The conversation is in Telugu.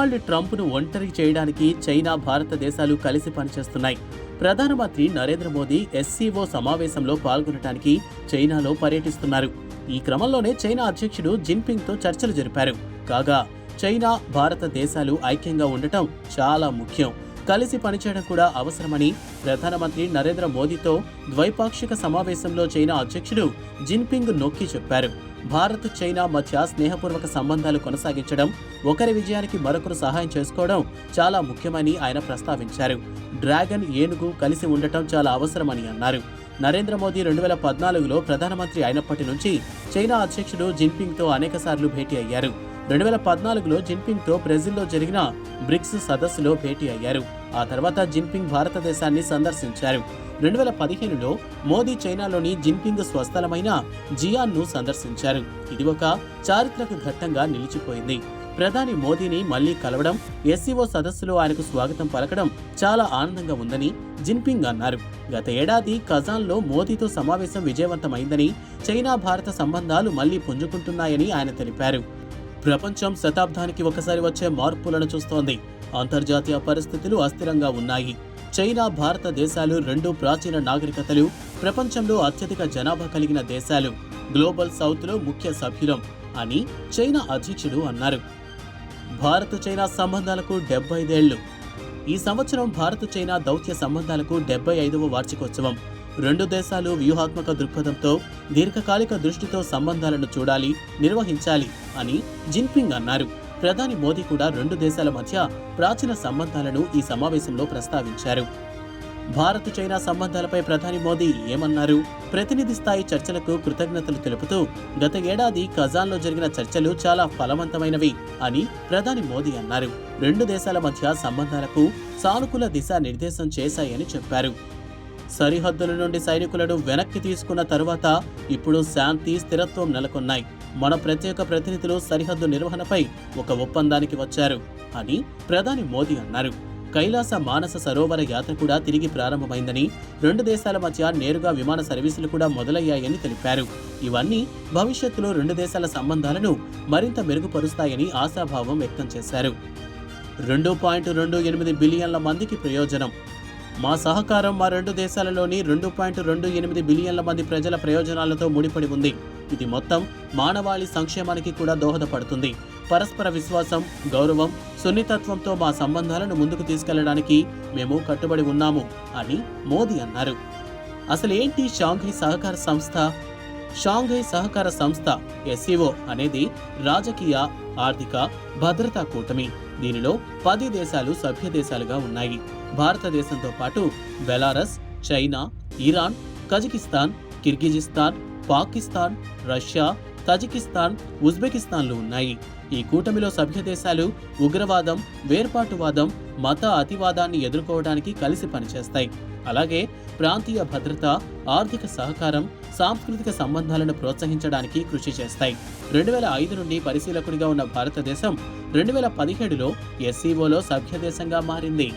డొనాల్డ్ ట్రంప్ను ఒంటరి చేయడానికి చైనా భారతదేశాలు కలిసి పనిచేస్తున్నాయి. ప్రధానమంత్రి నరేంద్ర మోదీ ఎస్సీఓ సమావేశంలో పాల్గొనడానికి చైనాలో పర్యటిస్తున్నారు. ఈ క్రమంలోనే చైనా అధ్యక్షుడు జిన్పింగ్తో చర్చలు జరిపారు. కాగా చైనా భారతదేశాలు ఐక్యంగా ఉండటం చాలా ముఖ్యం. కలిసి పనిచేయడం కూడా అవసరమని ప్రధానమంత్రి నరేంద్ర మోదీతో ద్వైపాక్షిక సమావేశంలో చైనా అధ్యక్షుడు జిన్పింగ్ నొక్కి చెప్పారు. భారత్ చైనా మధ్య స్నేహపూర్వక సంబంధాలు కొనసాగించడం ఒకరి విజయానికి మరొకరు సహాయం చేసుకోవడం చాలా ముఖ్యమని ఆయన ప్రస్తావించారు. డ్రాగన్ ఏనుగు కలిసి ఉండటం చాలా అవసరమని అన్నారు. నరేంద్ర మోదీ రెండు వేల పద్నాలుగులో ప్రధానమంత్రి అయినప్పటి నుంచి చైనా అధ్యక్షుడు జిన్పింగ్తో అనేకసార్లు భేటీ అయ్యారు. రెండు వేల పద్నాలుగులో జిన్పింగ్తో బ్రెజిల్లో జరిగిన బ్రిక్స్ సదస్సులో భేటీ అయ్యారు. ఆ తర్వాత జిన్పింగ్ భారతదేశాన్ని సందర్శించారు. రెండు వేల పదిహేనులో మోదీ చైనాలోని జిన్పింగ్ స్వస్థలమైన జియాన్ను సందర్శించారు. ఇది ఒక చారిత్రక ఘట్టంగా నిలిచిపోయింది. ప్రధాని మోదీని మళ్ళీ కలవడం ఎస్సీఓ సదస్సులో ఆయనకు స్వాగతం పలకడం చాలా ఆనందంగా ఉందని జిన్పింగ్ అన్నారు. గత ఏడాది కజాన్లో మోదీతో సమావేశం విజయవంతమైందని చైనా భారత సంబంధాలు మళ్ళీ పుంజుకుంటున్నాయని ఆయన తెలిపారు. ప్రపంచం శతాబ్దానికి ఒకసారి వచ్చే మార్పులను చూస్తోంది. అంతర్జాతీయ పరిస్థితులు అస్థిరంగా ఉన్నాయి. చైనా భారతదేశాలు రెండు ప్రాచీన నాగరికతలు ప్రపంచంలో అత్యధిక జనాభా కలిగిన దేశాలు. గ్లోబల్ సౌత్లో ముఖ్య సభ్యులం అని చైనా అధ్యక్షుడు అన్నారు. భారత్ చైనా సంబంధాలకు డెబ్బై ఐదేళ్ళు ఈ సంవత్సరం భారత్ చైనా దౌత్య సంబంధాలకు డెబ్బై ఐదవ వార్షికోత్సవం. రెండు దేశాలు వ్యూహాత్మక దృక్పథంతో దీర్ఘకాలిక దృష్టితో సంబంధాలను చూడాలి నిర్వహించాలి అని జిన్పింగ్ అన్నారు. ప్రధాని మోదీ కూడా రెండు దేశాల మధ్య ప్రాచీన సంబంధాలను ఈ సమావేశంలో ప్రస్తావించారు. భారత్ చైనా సంబంధాలపై ప్రధాని మోదీ ఏమన్నారు? ప్రతినిధి స్థాయి చర్చలకు కృతజ్ఞతలు తెలుపుతూ గత ఏడాది కజాన్లో జరిగిన చర్చలు చాలా ఫలవంతమైనవి అని ప్రధాని మోదీ అన్నారు. రెండు దేశాల మధ్య సంబంధాలకు సానుకూల దిశా నిర్దేశం చేశాయని చెప్పారు. సరిహద్దుల నుండి సైనికులను వెనక్కి తీసుకున్న తరువాత ఇప్పుడు శాంతి స్థిరత్వం నెలకొన్నాయి. మన ప్రత్యేక ప్రతినిధులు సరిహద్దు నిర్వహణపై ఒక ఒప్పందానికి వచ్చారు అని ప్రధాని మోదీ అన్నారు. కైలాస మానస సరోవర యాత్ర కూడా తిరిగి ప్రారంభమైందని రెండు దేశాల మధ్య నేరుగా విమాన సర్వీసులు కూడా మొదలయ్యాయని తెలిపారు. ఇవన్నీ భవిష్యత్తులో రెండు దేశాల సంబంధాలను మరింత మెరుగుపరుస్తాయని ఆశాభావం వ్యక్తం చేశారు. రెండు పాయింట్ రెండు ఎనిమిది బిలియన్ల మందికి ప్రయోజనం. మా సహకారం మా రెండు దేశాలలోని రెండు పాయింట్ రెండు ఎనిమిది బిలియన్ల మంది ప్రజల ప్రయోజనాలతో ముడిపడి ఉంది. ఇది మొత్తం మానవాళి సంక్షేమానికి కూడా దోహదపడుతుంది. పరస్పర విశ్వాసం గౌరవం సున్నితత్వంతో మా సంబంధాలను ముందుకు తీసుకెళ్ళడానికి మేము కట్టుబడి ఉన్నాము అని మోదీ అన్నారు. అసలు ఏంటి షాంఘై సహకార సంస్థ? షాంఘై సహకార సంస్థ ఎస్సీఓ అనేది రాజకీయ ఆర్థిక భద్రతా కూటమి. దీనిలో పది దేశాలు సభ్య దేశాలుగా ఉన్నాయి. భారతదేశంతో పాటు Belarus China Iran Kazakhstan Kyrgyzstan Pakistan Russia Tajikistan ఉజ్బెకిస్తాన్లు ఉన్నాయి. ఈ కూటమిలో సభ్య దేశాలు ఉగ్రవాదం వేర్పాటువాదం మత అతివాదాన్ని ఎదుర్కోవడానికి కలిసి పనిచేస్తాయి. అలాగే ప్రాంతీయ భద్రత ఆర్థిక సహకారం సాంస్కృతిక సంబంధాలను ప్రోత్సహించడానికి కృషి చేస్తాయి. రెండు వేల ఐదు నుండి పరిశీలకుడిగా ఉన్న భారతదేశం రెండు వేల పదిహేడులో ఎస్సీఓలో సభ్య దేశంగా మారింది.